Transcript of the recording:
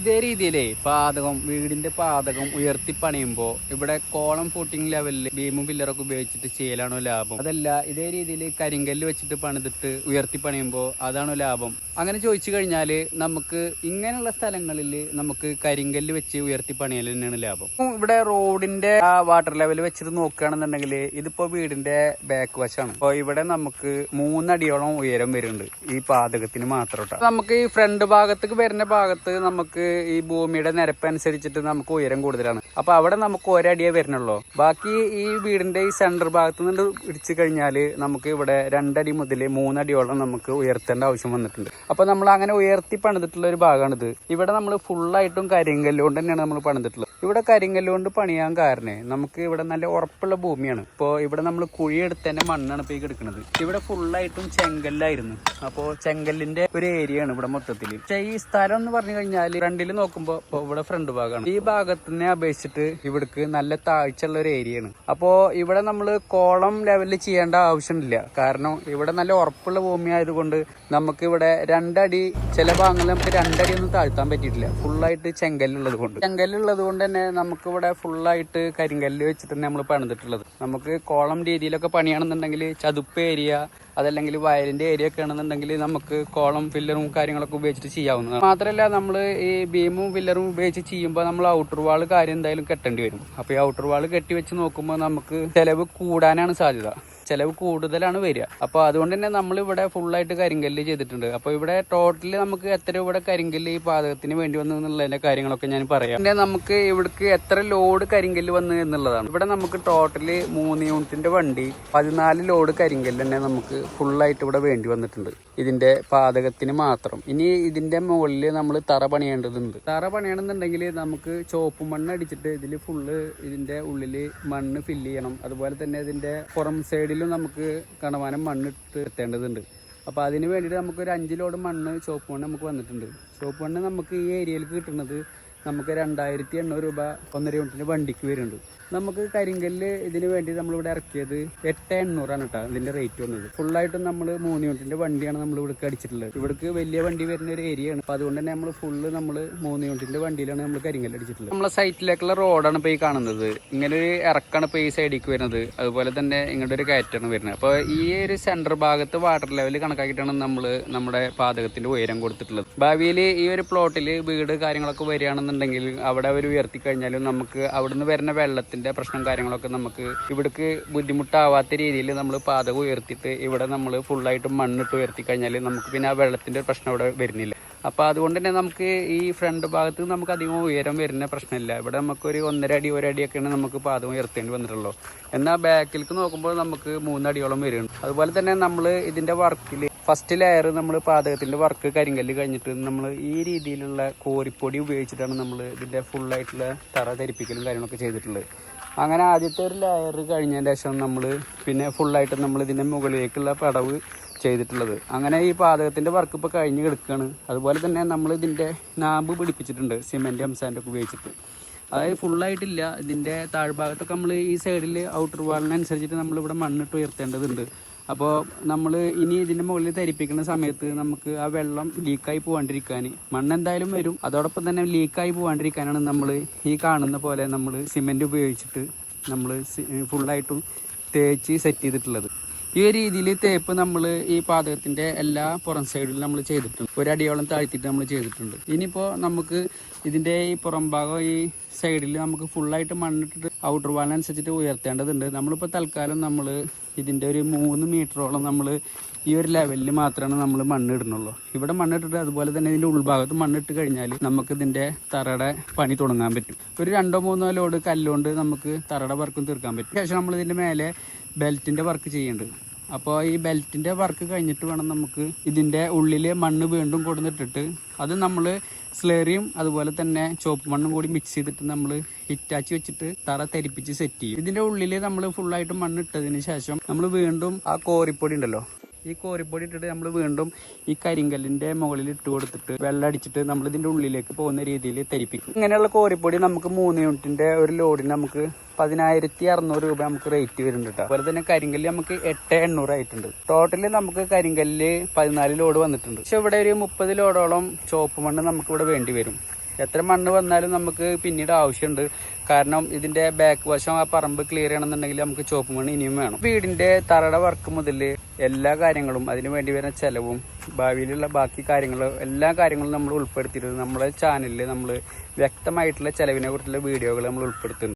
ഇതേ രീതിയിലേ പാതകം വീടിന്റെ പാതകം ഉയർത്തി പണിയുമ്പോ ഇവിടെ കോളം ഫൂട്ടിംഗ് ലെവലിൽ ബീമും പില്ലറൊക്കെ ഉപയോഗിച്ചിട്ട് ചെയ്യലാണോ ലാഭം? അതല്ല ഇതേ രീതിയിൽ കരിങ്കല്ല് വെച്ചിട്ട് പണിതിട്ട് ഉയർത്തി പണിയുമ്പോ അതാണോ ലാഭം? അങ്ങനെ ചോദിച്ചു കഴിഞ്ഞാൽ നമുക്ക് ഇങ്ങനെയുള്ള സ്ഥലങ്ങളിൽ നമുക്ക് കരിങ്കല്ല് വെച്ച് ഉയർത്തി പണിയൽ തന്നെയാണ് ലാഭം. ഇവിടെ റോഡിന്റെ ആ വാട്ടർ ലെവൽ വെച്ചിട്ട് നോക്കുകയാണെന്നുണ്ടെങ്കിൽ ഇതിപ്പോ വീടിന്റെ ബാക്ക് വശമാണ് അപ്പോൾ ഇവിടെ നമുക്ക് മൂന്നടിയോളം ഉയരം വരുന്നുണ്ട് ഈ പാതകത്തിന് മാത്രം. നമുക്ക് ഈ ഫ്രണ്ട് ഭാഗത്തേക്ക് വരുന്ന ഭാഗത്ത് നമുക്ക് ഈ ഭൂമിയുടെ നിരപ്പ് അനുസരിച്ചിട്ട് നമുക്ക് ഉയരം കൂടുതലാണ്. അപ്പൊ അവിടെ നമുക്ക് ഒരടിയേ വരുന്നുള്ളൂ. ബാക്കി ഈ വീടിന്റെ ഈ സെന്റർ ഭാഗത്ത് നിന്ന് ഇടിച്ചു കഴിഞ്ഞാൽ നമുക്ക് ഇവിടെ രണ്ടടി മുതൽ മൂന്നടിയോളം നമുക്ക് ഉയർത്തേണ്ട ആവശ്യം വന്നിട്ടുണ്ട്. അപ്പൊ നമ്മൾ അങ്ങനെ ഉയർത്തി പണിതിട്ടുള്ള ഒരു ഭാഗമാണിത്. ഇവിടെ നമ്മൾ ഫുള്ളായിട്ടും കരിങ്കല്ലുകൊണ്ട് തന്നെയാണ് നമ്മൾ പണിതിട്ടുള്ളത്. ഇവിടെ കരിങ്കല്ല് കൊണ്ട് പണിയാൻ കാരണേ. നമുക്ക് ഇവിടെ നല്ല ഉറപ്പുള്ള ഭൂമിയാണ്. ഇപ്പോൾ ഇവിടെ നമ്മൾ കുഴിയെടുത്തന്നെ മണ്ണാണ് ഈ കിടക്കുന്നത് ഇവിടെ ഫുള്ളായിട്ടും ചെങ്കല്ലായിരുന്നു. അപ്പോൾ ചെങ്കല്ലിന്റെ ഒരു ഏരിയ ആണ് ഇവിടെ മൊത്തത്തിൽ പക്ഷേ ഈ സ്ഥലം എന്ന് പറഞ്ഞു കഴിഞ്ഞാൽ ഫ്രണ്ടിൽ നോക്കുമ്പോൾ ഇപ്പോൾ ഇവിടെ ഫ്രണ്ട് ഭാഗമാണ് ഈ ഭാഗത്തിനെ അപേക്ഷിച്ചിട്ട് ഇവിടേക്ക് നല്ല താഴ്ചയുള്ള ഒരു ഏരിയയാണ് അപ്പോൾ ഇവിടെ നമ്മൾ കോളം ലെവലിൽ ചെയ്യേണ്ട ആവശ്യമില്ല. കാരണം ഇവിടെ നല്ല ഉറപ്പുള്ള ഭൂമി ആയതുകൊണ്ട് നമുക്ക് ഇവിടെ രണ്ടടി ചില ഭാഗങ്ങളിൽ നമുക്ക് രണ്ടടി ഒന്നും താഴ്ത്താൻ പറ്റിയിട്ടില്ല. ഫുള്ളായിട്ട് ചെങ്കല്ലുള്ളത് കൊണ്ട്. ചെങ്കല്ലുള്ളത് കൊണ്ട് തന്നെ നമുക്ക് ഇവിടെ ഫുള്ളായിട്ട് കരിങ്കല്ല് വെച്ചിട്ട് തന്നെ നമ്മൾ പണിതിട്ടുള്ളത്. നമുക്ക് കോളം രീതിയിലൊക്കെ പണിയാണെന്നുണ്ടെങ്കിൽ ചതുപ്പ് ഏരിയ അതല്ലെങ്കിൽ വയലിന്റെ ഏരിയ ഒക്കെ ആണെന്നുണ്ടെങ്കിൽ നമുക്ക് കോളം ഫില്ലറും കാര്യങ്ങളൊക്കെ ഉപയോഗിച്ചിട്ട് ചെയ്യാവുന്നതാണ്. മാത്രമല്ല നമ്മൾ ഈ ബീമും ഫില്ലറും ഉപയോഗിച്ച് ചെയ്യുമ്പോൾ നമ്മൾ ഔട്ടർ വാൾ കാര്യം എന്തായാലും കെട്ടേണ്ടി വരും. അപ്പോൾ ഈ ഔട്ടർ വാൾ കെട്ടി വെച്ച് നോക്കുമ്പോൾ നമുക്ക് ചിലവ് കൂടാനാണ് സാധ്യത. ചിലവ് കൂടുതലാണ് വരിക. അപ്പോൾ അതുകൊണ്ട് തന്നെ നമ്മൾ ഇവിടെ ഫുൾ ആയിട്ട് കരിങ്കല്ല് ചെയ്തിട്ടുണ്ട്. അപ്പോൾ ഇവിടെ ടോട്ടലി നമുക്ക് എത്ര ഇവിടെ കരിങ്കല്ല് ഈ പാതകത്തിന് വേണ്ടി വന്നു എന്നുള്ളതിന്റെ കാര്യങ്ങളൊക്കെ ഞാൻ പറയാം. പിന്നെ നമുക്ക് ഇവിടേക്ക് എത്ര ലോഡ് കരിങ്കല്ല് വന്നു എന്നുള്ളതാണ്. ഇവിടെ നമുക്ക് ടോട്ടലി മൂന്ന് യൂണിറ്റിന്റെ വണ്ടി പതിനാല് ലോഡ് കരിങ്കല്ല് തന്നെ നമുക്ക് ഫുൾ ആയിട്ട് ഇവിടെ വേണ്ടി വന്നിട്ടുണ്ട്. ഇതിന്റെ പാതകത്തിന് മാത്രം. ഇനി ഇതിന്റെ മുകളിൽ നമ്മൾ തറ പണിയേണ്ടതുണ്ട്. തറ പണിയണമെന്നുണ്ടെങ്കിൽ നമുക്ക് ചോപ്പ് മണ്ണ് അടിച്ചിട്ട് ഇതിൽ ഫുള്ള് ഇതിന്റെ ഉള്ളിൽ മണ്ണ് ഫില്ല് ചെയ്യണം. അതുപോലെ തന്നെ ഇതിന്റെ പുറം സൈഡിലും നമുക്ക് കണവാനം മണ്ണിട്ട് എത്തേണ്ടതുണ്ട്. അപ്പോൾ അതിന് വേണ്ടിയിട്ട് നമുക്കൊരു അഞ്ച് ലോഡ് മണ്ണ് ചോപ്പ് മണ്ണ് നമുക്ക് വന്നിട്ടുണ്ട്. ചോപ്പ് മണ്ണ് നമുക്ക് ഈ ഏരിയയിലേക്ക് കിട്ടുന്നത് നമുക്ക് രണ്ടായിരത്തി എണ്ണൂറ് രൂപ ഒന്നര യൂണിറ്റിന് വണ്ടിക്ക് വരുന്നുണ്ട്. നമുക്ക് കരിങ്കല്ല് ഇതിന് വേണ്ടി നമ്മളിവിടെ ഇറക്കിയത് എട്ട് എണ്ണൂറാണ് കേട്ടോ ഇതിന്റെ റേറ്റ് വന്നത്. ഫുള്ളായിട്ടും നമ്മൾ മൂന്ന് യൂണിറ്റിന്റെ വണ്ടിയാണ് നമ്മൾ ഇവിടേക്ക് അടിച്ചിട്ടുള്ളത്. ഇവിടേക്ക് വലിയ വണ്ടി വരുന്ന ഒരു ഏരിയയാണ് അപ്പോൾ അതുകൊണ്ട് തന്നെ നമ്മൾ ഫുള്ള് നമ്മൾ മൂന്ന് യൂണിറ്റിന്റെ വണ്ടിയിലാണ് നമ്മൾ കരിങ്കല്ല് അടിച്ചിട്ടുള്ളത്. നമ്മളെ സൈറ്റിലേക്കുള്ള റോഡാണ് ഇപ്പോൾ ഈ കാണുന്നത്. ഇങ്ങനെ ഒരു ഇറക്കാണ് ഇപ്പോൾ ഈ സൈഡിലേക്ക് വരുന്നത്. അതുപോലെ തന്നെ ഇങ്ങോട്ട് ഒരു കയറ്റാണ് വരുന്നത്. അപ്പോൾ ഈ ഒരു സെന്റർ ഭാഗത്ത് വാട്ടർ ലെവൽ കണക്കാക്കിയിട്ടാണ് നമ്മൾ നമ്മുടെ പാതകത്തിന്റെ ഉയരം കൊടുത്തിട്ടുള്ളത്. ഭാവിയിൽ ഈ ഒരു പ്ലോട്ടിൽ വീട് കാര്യങ്ങളൊക്കെ വരികയാണെന്നുണ്ടെങ്കിൽ അവിടെ അവർ ഉയർത്തി കഴിഞ്ഞാലും നമുക്ക് അവിടുന്ന് വരുന്ന വെള്ളത്തിന്റെ പ്രശ്നം കാര്യങ്ങളൊക്കെ നമുക്ക് ഇവിടേക്ക് ബുദ്ധിമുട്ടാവാത്ത രീതിയിൽ നമ്മൾ പാതകം ഉയർത്തിയിട്ട് ഇവിടെ നമ്മൾ ഫുള്ളായിട്ട് മണ്ണിട്ട് ഉയർത്തി കഴിഞ്ഞാൽ നമുക്ക് പിന്നെ ആ വെള്ളത്തിന്റെ പ്രശ്നം അവിടെ വരുന്നില്ല. അപ്പോൾ അതുകൊണ്ട് തന്നെ നമുക്ക് ഈ ഫ്രണ്ട് ഭാഗത്ത് നമുക്ക് അധികം ഉയരം വരുന്ന പ്രശ്നമില്ല. ഇവിടെ നമുക്കൊരു ഒന്നര അടി ഒരടിയൊക്കെയാണ് നമുക്ക് പാദം ഉയർത്തേണ്ടി വന്നിട്ടുള്ളൂ. എന്നാൽ ബാക്കിലേക്ക് നോക്കുമ്പോൾ നമുക്ക് മൂന്നടിയോളം വരുന്നുണ്ട് അതുപോലെ തന്നെ നമ്മൾ ഇതിന്റെ വർക്കിൽ ഫസ്റ്റ് ലെയർ നമ്മൾ പാചകത്തിന്റെ വർക്ക് കരിങ്കല്ല് കഴിഞ്ഞിട്ട് നമ്മൾ ഈ രീതിയിലുള്ള കോരിപ്പൊടി ഉപയോഗിച്ചിട്ടാണ് നമ്മൾ ഇതിന്റെ ഫുള്ളായിട്ടുള്ള തറ ധരിപ്പിക്കലും കാര്യങ്ങളൊക്കെ ചെയ്തിട്ടുള്ളത്. അങ്ങനെ ആദ്യത്തെ ഒരു ലെയർ കഴിഞ്ഞതിന് ശേഷം നമ്മൾ പിന്നെ ഫുള്ളായിട്ട് നമ്മൾ ഇതിന്റെ മുകളിലേക്കുള്ള പടവ് ചെയ്തിട്ടുള്ളത്. അങ്ങനെ ഈ പാചകത്തിന്റെ വർക്ക് ഇപ്പോൾ കഴിഞ്ഞ് കിടക്കുകയാണ് അതുപോലെ തന്നെ നമ്മൾ ഇതിന്റെ നാമ്പ് പിടിപ്പിച്ചിട്ടുണ്ട് സിമെന്റ് എംസാൻഡ് ഒക്കെ ഉപയോഗിച്ചിട്ട്. അതായത് ഫുള്ളായിട്ടില്ല ഇതിന്റെ താഴ്ഭാഗത്തൊക്കെ നമ്മൾ ഈ സൈഡിൽ ഔട്ടർ വാളിനനുസരിച്ചിട്ട് നമ്മളിവിടെ മണ്ണിട്ട് ഉയർത്തേണ്ടതുണ്ട്. അപ്പോൾ നമ്മൾ ഇനി ഇതിന്റെ മുകളിൽ തരിപ്പിക്കുന്ന സമയത്ത് നമുക്ക് ആ വെള്ളം ലീക്കായി പോകാണ്ടിരിക്കാൻ മണ്ണ് എന്തായാലും വരും. അതോടൊപ്പം തന്നെ ലീക്കായി പോകാണ്ടിരിക്കാനാണ് നമ്മൾ ഈ കാണുന്ന പോലെ നമ്മൾ സിമെന്റ് ഉപയോഗിച്ചിട്ട് നമ്മൾ ഫുള്ളായിട്ടും തേച്ച് സെറ്റ് ചെയ്തിട്ടുള്ളത്. ഈ രീതിയിൽ തേപ്പ് നമ്മൾ ഈ പാതകത്തിന്റെ എല്ലാ പുറം സൈഡിലും നമ്മൾ ചെയ്തിട്ടുണ്ട്. ഒരടിയോളം താഴ്ത്തിയിട്ട് നമ്മൾ ചെയ്തിട്ടുണ്ട്. ഇനിയിപ്പോൾ നമുക്ക് ഇതിന്റെ ഈ പുറം ഭാഗം ഈ സൈഡിൽ നമുക്ക് ഫുള്ളായിട്ട് മണ്ണിട്ടിട്ട് ഔട്ടർ വാളിനനുസരിച്ചിട്ട് ഉയർത്തേണ്ടതുണ്ട്. നമ്മളിപ്പോൾ തൽക്കാലം നമ്മൾ ഇതിന്റെ ഒരു മൂന്ന് മീറ്ററോളം നമ്മൾ ഈ ഒരു ലെവലിൽ മാത്രമാണ് നമ്മൾ മണ്ണ് ഇടുന്നുള്ളൂ ഇവിടെ മണ്ണിട്ടിട്ട് അതുപോലെ തന്നെ ഇതിന്റെ ഉൾഭാഗത്ത് മണ്ണിട്ട് കഴിഞ്ഞാൽ നമുക്ക് ഇതിന്റെ തറയുടെ പണി തുടങ്ങാൻ പറ്റും. ഒരു രണ്ടോ മൂന്നോ ലോഡ് കല്ലുകൊണ്ട് നമുക്ക് തറയുടെ വർക്കും തീർക്കാൻ പറ്റും. ശേഷം നമ്മൾ ഇതിന്റെ മേലെ ബെൽറ്റിന്റെ വർക്ക് ചെയ്യുന്നുണ്ട് അപ്പോൾ ഈ ബെൽറ്റിന്റെ വർക്ക് കഴിഞ്ഞിട്ട് വേണം നമുക്ക് ഇതിന്റെ ഉള്ളിൽ മണ്ണ് വീണ്ടും കൊടുത്തിട്ടിട്ട് അത് നമ്മൾ സ്ലേറിയും അതുപോലെ തന്നെ ചോപ്പ് മണ്ണും കൂടി മിക്സ് ചെയ്തിട്ട് നമ്മൾ ഹിറ്റാച്ചി വെച്ചിട്ട് തറ തെരിപ്പിച്ച് സെറ്റ് ചെയ്യും. ഇതിന്റെ ഉള്ളിൽ നമ്മൾ ഫുള്ളായിട്ട് മണ്ണ് ഇട്ടതിന് ശേഷം നമ്മൾ വീണ്ടും ആ കോരിപ്പൊടി ഉണ്ടല്ലോ ഈ കോരിപ്പൊടി ഇട്ടിട്ട് നമ്മൾ വീണ്ടും ഈ കരിങ്കല്ലിന്റെ മുകളിൽ ഇട്ട് കൊടുത്തിട്ട് വെള്ളം അടിച്ചിട്ട് നമ്മൾ ഇതിന്റെ ഉള്ളിലേക്ക് പോകുന്ന രീതിയിൽ തരിപ്പിക്കും ഇങ്ങനെയുള്ള കോരിപ്പൊടി നമുക്ക് മൂന്ന് യൂണിറ്റിന്റെ ഒരു ലോഡിന് നമുക്ക് പതിനായിരത്തി അറുന്നൂറ് രൂപ നമുക്ക് റേറ്റ് വരുന്നുണ്ട് കേട്ടോ. അതുപോലെ തന്നെ കരിങ്കല്ല് നമുക്ക് എട്ട് എണ്ണൂറ് ആയിട്ടുണ്ട്. ടോട്ടലി നമുക്ക് കരിങ്കല്ല് പതിനാല് ലോഡ് വന്നിട്ടുണ്ട്. പക്ഷെ ഇവിടെ ഒരു മുപ്പത് ലോഡോളം ചോപ്പ് മണ്ണ് നമുക്ക് ഇവിടെ വേണ്ടി വരും. എത്ര മണ്ണ് വന്നാലും നമുക്ക് പിന്നീട് ആവശ്യമുണ്ട്. കാരണം ഇതിന്റെ ബാക്ക് വശം ആ പറമ്പ് ക്ലിയർ ചെയ്യണമെന്നുണ്ടെങ്കിൽ നമുക്ക് ചോപ്പ് മണ്ണ് ഇനിയും വേണം. വീടിന്റെ തറയുടെ വർക്ക് മുതൽ എല്ലാ കാര്യങ്ങളും അതിന് വേണ്ടി വരുന്ന ചെലവും ഭാവിയിലുള്ള ബാക്കി കാര്യങ്ങളും എല്ലാ കാര്യങ്ങളും നമ്മൾ ഉൾപ്പെടുത്തിയിട്ടുണ്ട്. നമ്മുടെ ചാനലിൽ നമ്മൾ വ്യക്തമായിട്ടുള്ള ചെലവിനെ കുറിച്ചുള്ള വീഡിയോകൾ നമ്മൾ ഉൾപ്പെടുത്തുന്നുണ്ട്.